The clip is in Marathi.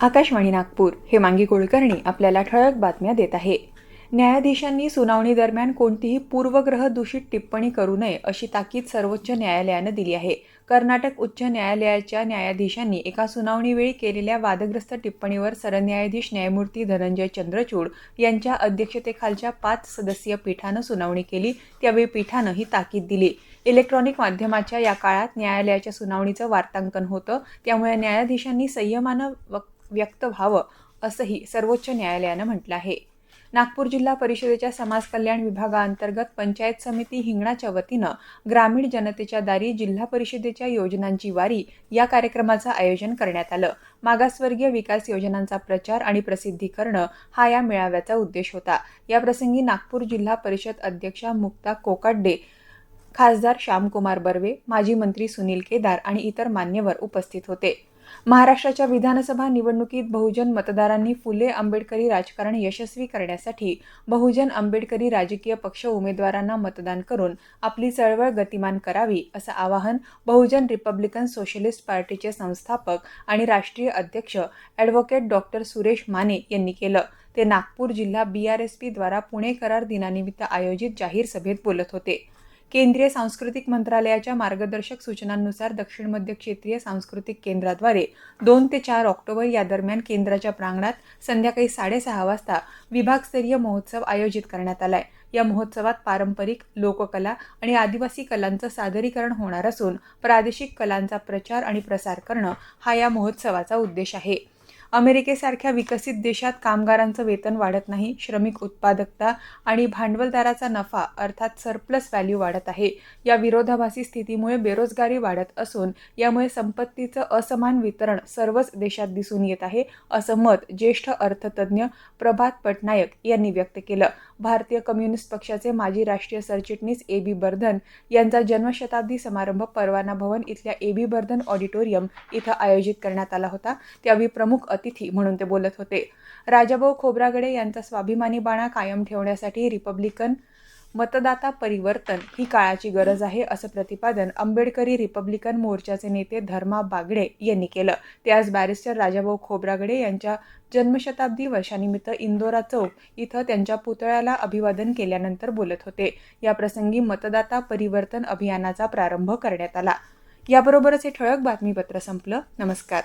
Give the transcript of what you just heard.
आकाशवाणी नागपूर हे मांगी कुलकर्णी आपल्याला ठळक बातम्या देत आहे. न्यायाधीशांनी सुनावणी दरम्यान कोणतीही पूर्वग्रह दूषित टिप्पणी करू नये अशी ताकीद सर्वोच्च न्यायालयानं दिली आहे. कर्नाटक उच्च न्यायालयाच्या न्यायाधीशांनी एका सुनावणीवेळी केलेल्या वादग्रस्त टिप्पणीवर सरन्यायाधीश न्यायमूर्ती धनंजय चंद्रचूड यांच्या अध्यक्षतेखालच्या पाच सदस्यीय पीठानं सुनावणी केली. त्यावेळी पीठानं ही ताकीद दिली. इलेक्ट्रॉनिक माध्यमाच्या या काळात न्यायालयाच्या सुनावणीचं वार्तांकन होतं. त्यामुळे न्यायाधीशांनी संयमानं वक- व्यक्त व्हावं असंही सर्वोच्च न्यायालयानं म्हटलं आहे. नागपूर जिल्हा परिषदेच्या समाज कल्याण विभागाअंतर्गत पंचायत समिती हिंगणाच्या वतीनं ग्रामीण जनतेच्या दारी जिल्हा परिषदेच्या योजनांची वारी या कार्यक्रमाचं आयोजन करण्यात आलं. मागासवर्गीय विकास योजनांचा प्रचार आणि प्रसिद्धी करणं हा या मेळाव्याचा उद्देश होता. याप्रसंगी नागपूर जिल्हा परिषद अध्यक्षा मुक्ता कोकाड्डे खासदार श्यामकुमार बर्वे माजी मंत्री सुनील केदार आणि इतर मान्यवर उपस्थित होते. महाराष्ट्राच्या विधानसभा निवडणुकीत बहुजन मतदारांनी फुले आंबेडकरी राजकारण यशस्वी करण्यासाठी बहुजन आंबेडकरी राजकीय पक्ष उमेदवारांना मतदान करून आपली चळवळ गतिमान करावी असं आवाहन बहुजन रिपब्लिकन सोशलिस्ट पार्टीचे संस्थापक आणि राष्ट्रीय अध्यक्ष ॲडव्होकेट डॉक्टर सुरेश माने यांनी केलं. ते नागपूर जिल्हा बी आर एस पीद्वारा पुणे करार दिनानिमित्त आयोजित जाहीर सभेत बोलत होते. केंद्रीय सांस्कृतिक मंत्रालयाच्या मार्गदर्शक सूचनांनुसार दक्षिण मध्य क्षेत्रीय सांस्कृतिक केंद्राद्वारे दोन ते चार ऑक्टोबर या दरम्यान केंद्राच्या प्रांगणात संध्याकाळी साडेसहा वाजता विभागस्तरीय महोत्सव आयोजित करण्यात आलाय. या महोत्सवात पारंपरिक लोककला आणि आदिवासी कलांचं सादरीकरण होणार असून प्रादेशिक कलांचा प्रचार आणि प्रसार करणं हा या महोत्सवाचा उद्देश आहे. अमेरिकेसारख्या विकसित देशात कामगारांचं वेतन वाढत नाही श्रमिक उत्पादकता आणि भांडवलदाराचा नफा अर्थात सरप्लस व्हॅल्यू वाढत आहे. या विरोधाभासी स्थितीमुळे बेरोजगारी वाढत असून यामुळे संपत्तीचं असमान वितरण सर्वच देशात दिसून येत आहे असं मत ज्येष्ठ अर्थतज्ज्ञ प्रभात पटनायक यांनी व्यक्त केलं. भारतीय कम्युनिस्ट पक्षाचे माजी राष्ट्रीय सरचिटणीस ए बी बर्धन यांचा जन्मशताब्दी समारंभ परवाना भवन इथल्या ए बी बर्धन ऑडिटोरियम इथं आयोजित करण्यात आला होता. त्यावेळी प्रमुख अतिथी म्हणून ते बोलत होते. राजाभाऊ खोब्रागडे यांचा स्वाभिमानी बाणा कायम ठेवण्यासाठी रिपब्लिकन मतदाता परिवर्तन ही काळाची गरज आहे असं प्रतिपादन आंबेडकरी रिपब्लिकन मोर्चाचे नेते धर्मा बागडे यांनी केलं. ते आज बॅरिस्टर राजाभाऊ खोब्रागडे यांच्या जन्मशताब्दी वर्षानिमित्त इंदोरा चौक इथं त्यांच्या पुतळ्याला अभिवादन केल्यानंतर बोलत होते. या प्रसंगी मतदाता परिवर्तन अभियानाचा प्रारंभ करण्यात आला. याबरोबरच हे ठळक बातमीपत्र संपलं. नमस्कार.